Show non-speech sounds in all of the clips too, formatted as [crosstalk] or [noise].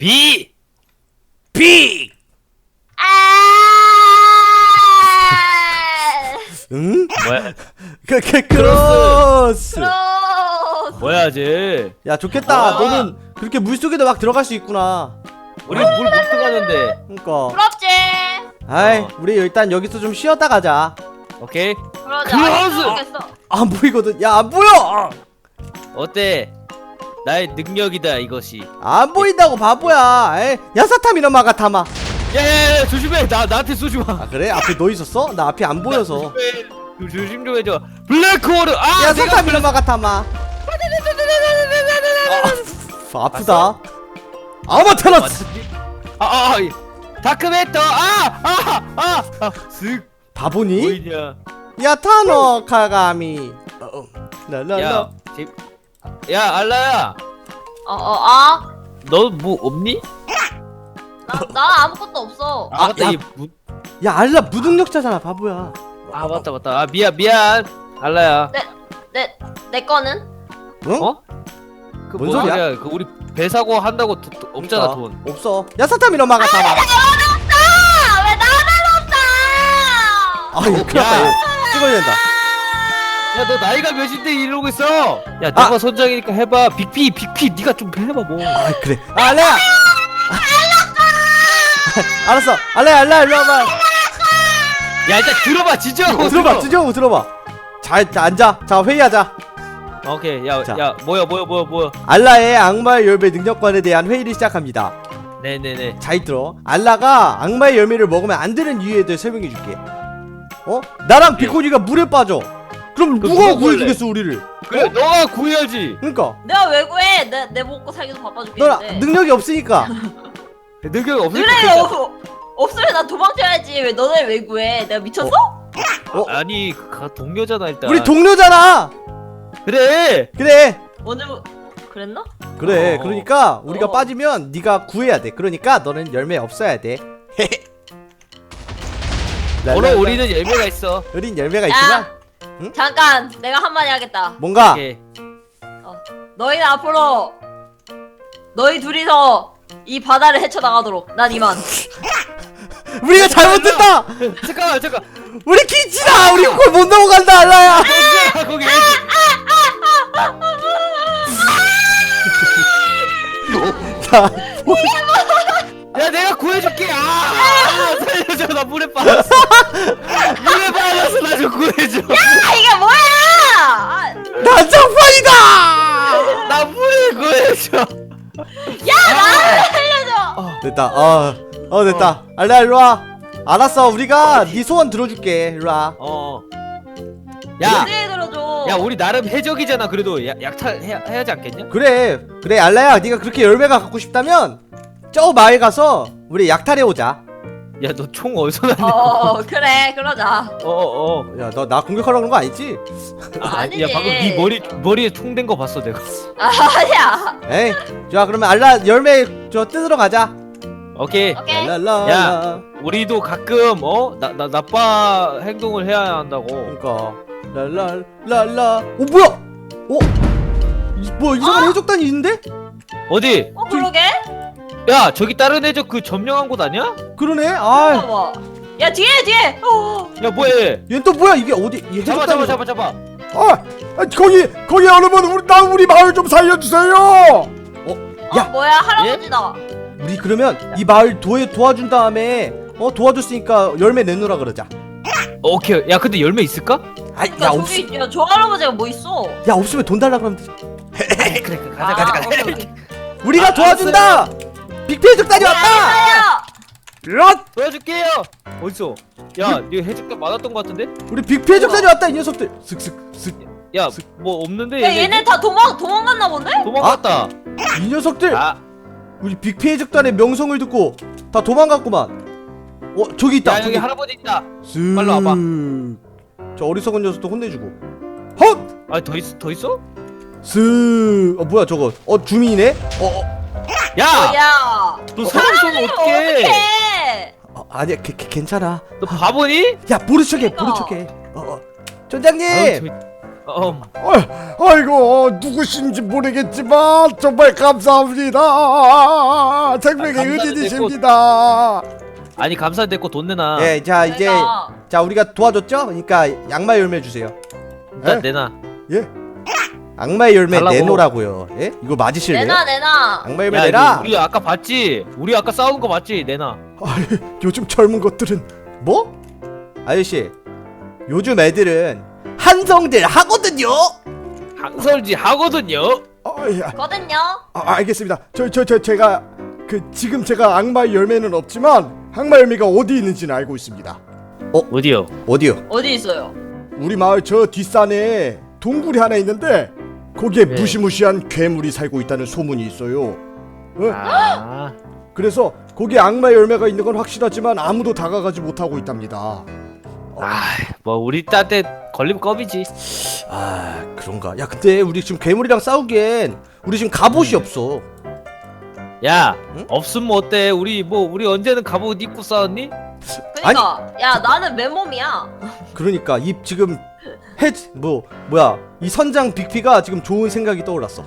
B B 아! 응? 뭐야 그, 그, 크로스 크로스. 뭐야 쟤 야 좋겠다 아. 너는 그렇게 물속에도 막 들어갈 수 있구나 우리 물 못 들어가는데 그니까 부럽지? 아이 어. 우리 일단 여기서 좀 쉬었다 가자 오케이 그러자. 크로스! 모르겠어. 안 보이거든 야 안 보여 어때 나의 능력이다 이것이. 안 보인다고 바보야. 에이 야사탐 이런 마가 타마 야야야 조심해. 나 나한테 쏘지 마. 아 그래? 앞에 너 있었어? 나 앞에 안 보여서. 조심해. 조심 좀 해줘. 블랙홀 아 야사탐 이런 마가 타마 아, 아프다. 아마테라스 아아 다크메터 아아아아쓱 바보니? 보이냐? 야타노 카가미. 어, 어. 랄랄라. 야, 제... 야 알라야 어, 어, 아. 너 뭐 없니? 나, 나 아무것도 없어. 아, 아, 맞다 야. 이 무... 야 알라 무능력자잖아 바보야 아 맞다 맞다 아 미안 미안 알라야 내, 내 거는? 응? 어? 그 뭔뭐 소리야? 소리야? 그 우리 배 사고 한다고 도, 도, 없잖아 그러니까. 돈 없어 야 사탐 이런 마가 타마 아, 왜 나만 없어? 아 이거 큰일 났다 이거 찍어야 된다 야 너 나이가 몇인데 이러고 있어? 야 너가 선장이니까 해봐. 빅피 빅피 네가 좀 해봐 뭐. 아 그래. 아, 알라야! 아, 알았어. 알라야 알라 일로 와봐. 야 일단 들어봐 진정하고 어, 들어봐. 진정하고 들어봐. 자, 자 앉아. 자 회의하자. 오케이 야 자. 야 뭐야 뭐야 뭐야 뭐야 알라의 악마의 열매 능력관에 대한 회의를 시작합니다. 네네네. 잘 들어 알라가 악마의 열매를 먹으면 안 되는 이유에 대해 설명해 줄게. 어? 나랑 비코니가 물에 빠져 그럼 그럼 누가 누가 구해주겠어 우리를 그래 너가 구해야지 그러니까 내가 왜 구해? 내, 내 먹고 살기도 넌 바빠죽겠는데. 능력이 없으니까 [laughs] 능력이 없으니까 그래, 그러니까. 어, 없으면 나 도망쳐야지. 왜 너네 왜 구해? 내가 미쳤어? 어? 아니 가 동료잖아 일단 우리 동료잖아 그래 그래 오늘 그랬나? 그래 어. 그러니까 우리가 어. 빠지면 네가 구해야 돼 그러니까 너는 열매 없어야 돼 [laughs] 물론 우리는 열매가 있어 [laughs] 우린 열매가 있지만 야, 응? 잠깐. 내가 한마디 하겠다. 뭔가? 오케이. 너희는 앞으로 너희 둘이서 이 바다를 헤쳐나가도록. 난 이만. [laughs] 우리가 잘못했다! [laughs] 잠깐만 잠깐 우리 기치다! 우리 그걸 못 넘어간다 알라야! 야 거기 자 [laughs] 야 내가 구해줄게. 아, 아 살려줘. 나 물에 빠졌어. 물에 빠졌어 나좀 구해줘. 아 이게 뭐야? 아, 난장판이다! 나 물에 구해줘. 야 나를 살려줘. 됐다. 어, 어 됐다. 알라야 일로 와. 알았어. 우리가 네 소원 들어줄게. 일로 와. 어. 야, 언제 들어줘? 야 우리 나름 해적이잖아. 그래도 야, 약탈 해야, 해야지 않겠냐? 그래. 그래 알라야. 네가 그렇게 열매가 갖고 싶다면 저 마을 가서 우리 약탈해 오자 야 너 총 어디서 났냐? 어 그래 그러자. 어어 어. 야 너 나 공격하려고 그런 거 아니지? 아, 아니지. 야 방금 네 머리 머리에 총댄거 봤어 내가. 아, 아니야. 에이 자 그러면 알라 열매 저 뜯으러 가자 오케이. 오케이. 랄랄라 야. 우리도 가끔 어나 나 나빠 행동을 해야 한다고. 그러니까 랄랄랄라 어 뭐야 어? 이, 뭐 이상한 해적단이 있는데? 어디? 어 그러게. 야 저기 다른 해적 그 점령한 곳 아니야? 그러네 아 봐봐. 야 뒤에 뒤에. 어. 야 뭐해? 얘는 또 뭐야 이게 어디 이 잡아 잡아 잡아 잡아. 아, 아, 거기 거기 여러분 우리 나 우리 마을 좀 살려주세요. 야. 어, 뭐야 할아버지다. 우리 그러면 이 마을 도에 도와준 다음에 어 도와줬으니까 열매 내놓으라 그러자 오케이. 야 근데 열매 있을까? 아이 야, 야 저기 없, 야, 저 할아버지가 뭐 있어? 야 없으면 돈 달라 그러면 되지 그래 그래 가자 아, 가자 가자. 오케이, 오케이. 우리가 아, 도와준다 빅피 해적단이 왔다 야, 야, 도와줄게요. 어딨어? 야, 니 해적단 많았던 것 같은데? 우리 빅피 해적단이 왔다 이 녀석들 슥슥슥 야, 뭐 없는데? 야, 야 얘네 다 도망 도망갔나 본데? 도망갔다. 이 녀석들 아, 우리 빅피 해 적단의 명성을 듣고 다 도망갔구만 어 저기 있다 야 여기 저기 할아버지 있다. 슥. 빨리 와봐. 저 어리석은 녀석도 혼내주고 헛! 아, 더 있어? 더 있어? 슥! 어 뭐야 저거 어 주민이네? 어, 어. 야, 야. 너 사람 쏘면 어떡해? 어떡해? 어 아니야 개, 개, 괜찮아 너 바보니? 야 모른 척해. 모른 척해 어, 어. 전장님. 어, 아, 아이고 누구신지 모르겠지만 정말 감사합니다. 생명의 아, 감사는 은인이십니다. 아니 감사 됐고 돈 내놔 예, 자 이제 자 우리가 도와줬죠? 그러니까 악마의 열매 주세요. 일단 에? 내놔 예? 악마의 열매 달라고. 내놓으라고요. 예? 이거 맞으실래요? 내놔 내놔. 악마의 열매 야 내라. 이거 우리 아까 봤지 우리 아까 싸우는 거 봤지 내놔 아이, 요즘 젊은 것들은 뭐? 아저씨, 요즘 애들은 한성들 하거든요. 항설지 하거든요 아야, 거든요. 아, 알겠습니다. 저 저 저 제가 그 지금 제가 악마의 열매는 없지만 악마 열매가 어디 있는지는 알고 있습니다. 어디요 어디요? 어디 있어요? 우리 마을 저 뒷산에 동굴이 하나 있는데 거기에 네. 무시무시한 괴물이 살고 있다는 소문이 있어요. 어? 아 그래서 거기에 악마의 열매가 있는 건 확실하지만 아무도 다가가지 못하고 있답니다. 뭐 우리 딸때 걸리면 껌이지 아 그런가? 야 근데 우리 지금 괴물이랑 싸우기엔 우리 지금 갑옷이 없어. 야 응? 없으면 어때 우리 뭐 우리 언제는 갑옷 입고 싸웠니 그니까 야 나는 맨몸이야. 그러니까 이 지금 해뭐 뭐야 이 선장 빅피가 지금 좋은 생각이 떠올랐어.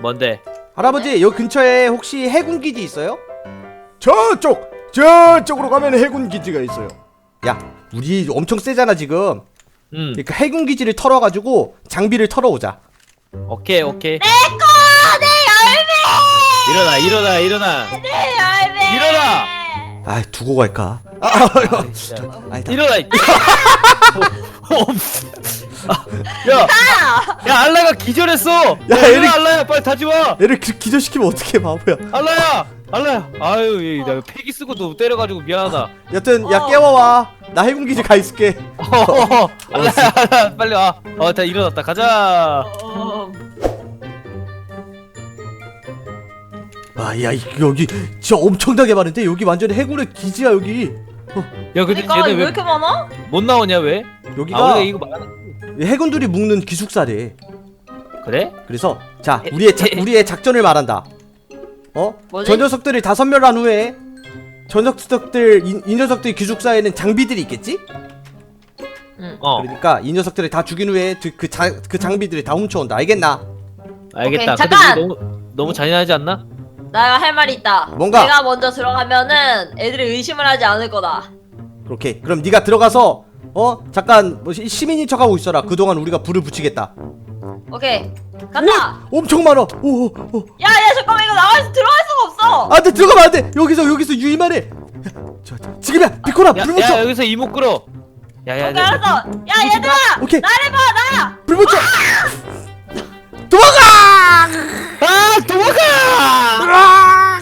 뭔데 할아버지 여기 근처에 혹시 해군 기지 있어요? 저쪽 저쪽으로 가면 해군 기지가 있어요. 야 우리 엄청 세잖아 지금. 응 그러니까 해군 기지를 털어가지고 장비를 털어오자. 오케이 오케이 내꺼 내 일어나 일어나 일어나 열매. 내 열매. 일어나! 아 두고 갈까? 진짜. 아니다. 일어나 이- 야, 야 알라가 기절했어. 야, 에릭. 일어나 알라야 빨리 타지 마. 얘를 기, 기절시키면 어떻게 바보야? 알라야, 알라야. 아유, 얘, 나 폐기 쓰고 너 때려가지고 미안하다. 여튼 야 어. 깨워와. 나 해군 기지 가 있을게. 어, [laughs] 알라야, 알라야, 빨리 와. 어, 다 일어났다. 가자. 어, 아야 여기 진짜 엄청나게 많은데 여기 완전 해군의 기지야 여기. 야, 근데 그러니까 쟤네 왜왜못 이렇게 많아? 나오냐 왜? 여기가 아, 이거 많아. 해군들이 묵는 기숙사래. 그래? 그래서 자 우리의 작 우리의 작전을 말한다. 어? 뭐지? 저 녀석들을 다섯 멸한 후에 저 녀석들 이, 이 녀석들 기숙사에는 장비들이 있겠지? 어, 그러니까 이 녀석들을 다 죽인 후에 그, 그, 자, 그 장비들을 다 훔쳐온다. 알겠나? 알겠다. 오케이, 근데 잠깐! 이거 너무 너무 잔인하지 않나? 내가 할 말이 있다. 뭔가? 내가 먼저 들어가면은 애들이 의심을 하지 않을 거다. 그렇게. 그럼 네가 들어가서 어 잠깐 뭐 시- 시민인 척하고 있어라. 그동안 우리가 불을 붙이겠다. 오케이 간다. 엄청 많아. 오, 오, 오. 야 야 잠깐만 이거 나가서 들어갈 수가 없어. 아, 돼 들어가면 안 돼. 여기서 여기서 유의만 해. 야, 저, 저, 지금이야. 비코라 야, 불 붙여. 야 여기서 이목 끌어. 야, 야, 오케이 야, 알았어. 야 얘들아 오케이. 나를 봐 나. 불 붙여. 도망가! 아, 도망가!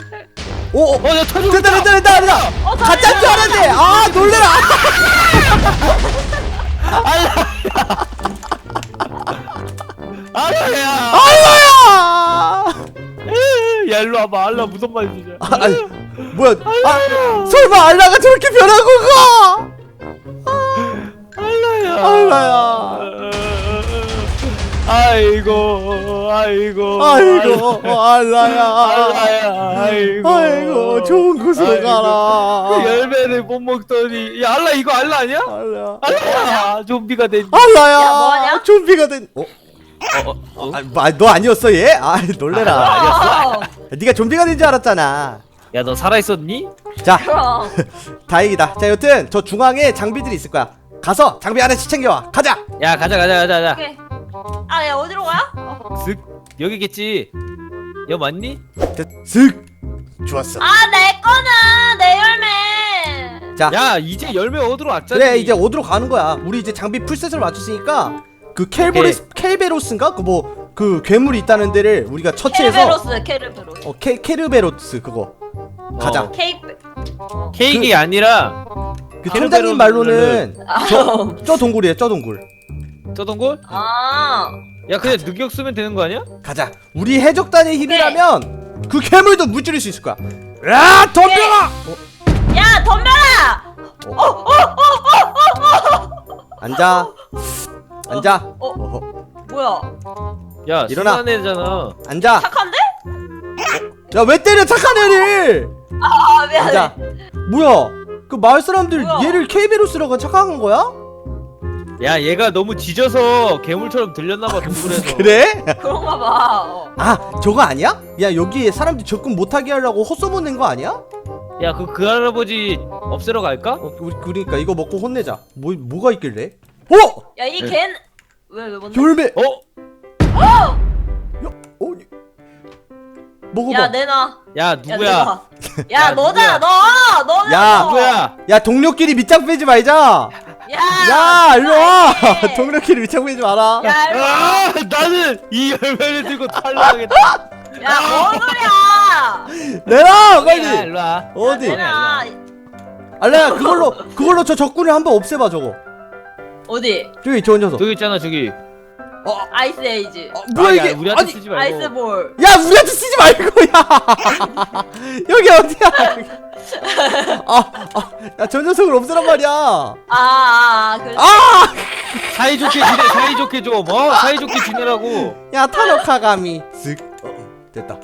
오, 오. 어, 야, 터지고 됐다. 됐다 됐다 됐다. 어, 가짜인 줄 알았네. 아, 놀래라. [laughs] 알라야. 알라야. 야, 일로 와봐. 알라 무슨 말이지? 아, 아니, 뭐야? 아, 설마 알라가 저렇게 변하고 가? 알라야. 알라야. 아이고, 아이고, 아이고, 알라야. 알라야, 아이고, 아이고, 좋은 곳으로 아이고. 그 가라. 열매를 못 먹더니, 야, 알라 이거 알라 아니야? 알라야. 알라야, 좀비가 된. 알라야. 야, 뭐하냐? 좀비가 된. 어? 어, 어, 어? 아, 뭐, 너 아니었어 얘? 아, 놀래라. 어, 네가 좀비가 된 줄 알았잖아. 야, 너 살아 있었니? 자, 그럼. [laughs] 다행이다. 자, 여튼 저 중앙에 장비들이 있을 거야. 가서 장비 하나씩 챙겨와. 가자. 야, 가자, 가자, 가자, 가자. 오케이. 아 야 어디로 가야? 어. 슥 여기겠지. 여 맞니? 슥. 좋았어. 아 내 거는 내 열매. 자, 야, 이제 열매 얻으러 왔잖아. 그래 이제 어디로 가는 거야. 우리 이제 장비 풀셋을 맞췄으니까 그 켈보레스 켈베로스인가 그 뭐 그 괴물이 있다는 데를 우리가 처치해서 케르베로스 케르베로스. 어 케, 케르베로스 그거 가자. 어. 케이크. 케이크 아니라 그 통장님 말로는 저, 저 동굴이에요. 저 동굴. 저 동굴? 아. 야, 그냥 능력 쓰면 되는 거 아니야? 가자. 우리 해적단의 힘이라면 그 괴물도 무찌를 수 있을 거야. 야, 덤벼라. 야 덤벼라. 어, 앉아. 앉아. 어. 어허. 뭐야? 야, 일어나. 순한 애잖아. 앉아. 착한데? 야, 왜 때려 착한 애를? 아 미안해. 앉아. 뭐야? 그 마을 사람들 뭐야? 얘를 케이베로스라고 착각한 거야? 야 얘가 너무 짖어서 괴물처럼 들렸나봐 동굴에서 [laughs] 그래? 그런가 봐. 어. 아 저거 아니야? 야 여기에 사람들 접근 못하게 하려고 헛소문 낸거 아니야? 야그 그 할아버지 없애러 갈까? 어, 우리 그러니까 이거 먹고 혼내자 뭐, 뭐가 있길래? 어! 야, 이 네. 걘. 왜, 왜, 뭔데? 열매! 어? 어? 먹어봐 야, 내놔. 야 야, 누구야? 내놔. [laughs] 야, 야, 너잖아, 너! 너는 야, 너. 누구야? 야 동료끼리 밑장 빼지 말자 야! 야 일로와 네. 동료끼리 밑장 빼지 마라 야, 일로 와. 아 나는 이 열매를 들고 탈락하겠다 야, 뭔 소리야! 내놔 야 빨리 일로 와 어디? 야. 알라야 그걸로 그걸로 저 적군을 한번 없애봐 저거 어디? 저기 저 녀석 저기 있잖아 저기 아이스 에이지. 어, 뭐야 아, 이게? 야, 우리한테 아니 쓰지 말고. 아이스볼. 야 우리한테 쓰지 말고 야. [laughs] 여기 어디야? 아아야저 녀석을 없애란 말이야. 아, 아, 아, 그래. 아! 사이좋게 지내 사이좋게 좀 어? 사이좋게 지내라고. 야 타노카가미 쓱 어, 어, 됐다.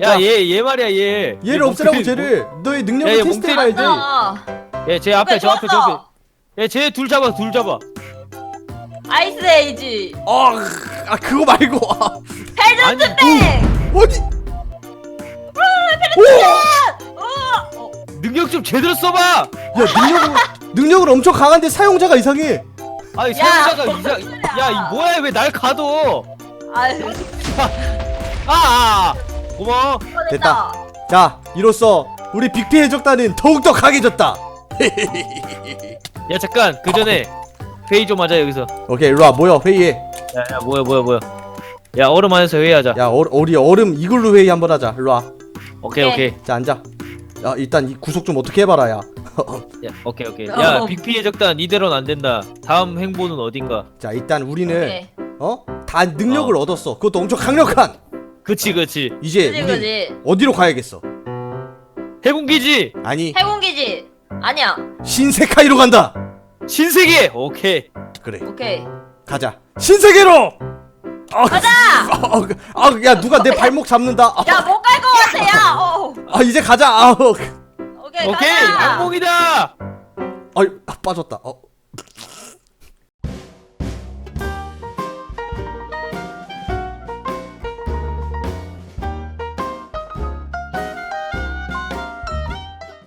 야얘 얘 말이야 얘. 얘를 없애라고 쟤를. 너의 능력을 야, 얘 테스트해봐야지. 아, 얘제 앞에 저 앞에 저. 앞에 얘 쟤 둘 잡아 둘 잡아 아이스 에이지. 어, 아 그거 말고. 아, 아니 땡! 어디 어, 어. 능력 좀 제대로 써봐. 야 능력을 능력을 엄청 강한데 사용자가 이상해. 아니 야, 사용자가 무슨 이상 소리야. 야 이 뭐야 왜 날 가둬? 아유, 아, 아, 아. 고마워. 됐다. 자 이로써 우리 빅피 해적단은 더욱더 강해졌다. 야 잠깐. 그 전에 회의 좀 하자 여기서. 오케이 일로와. 모여 회의해. 야야 뭐야 뭐야 뭐야 야 얼음 안에서 회의하자. 야 어, 우리 얼음 이글루 회의 한번 하자. 일로와. 오케이 네. 오케이. 자 앉아. 야 일단 이 구속 좀 어떻게 해봐라 야. [laughs] 야 오케이 오케이. 야 어. 빅피 해 적단 이대로는 안 된다. 다음 행보는 어딘가? 자 일단 우리는 오케이. 어? 다 능력을 얻었어. 그것도 엄청 강력한. 그치 그치. 이제 그지, 우리 그지. 어디로 가야겠어? 해군기지! 아니. 해군기지. 아니야. 신세카이로 간다 신세계! 오케이. 그래. 오케이. 가자. 신세계로! 아, 가자! 아, 아, 야 누가 내 발목 잡는다? 아, 야, 못 갈 것 같아, 야! 어. 아 이제 가자. 아, 어, 오케이, 오케이. 가자! 아, 아 빠졌다. 어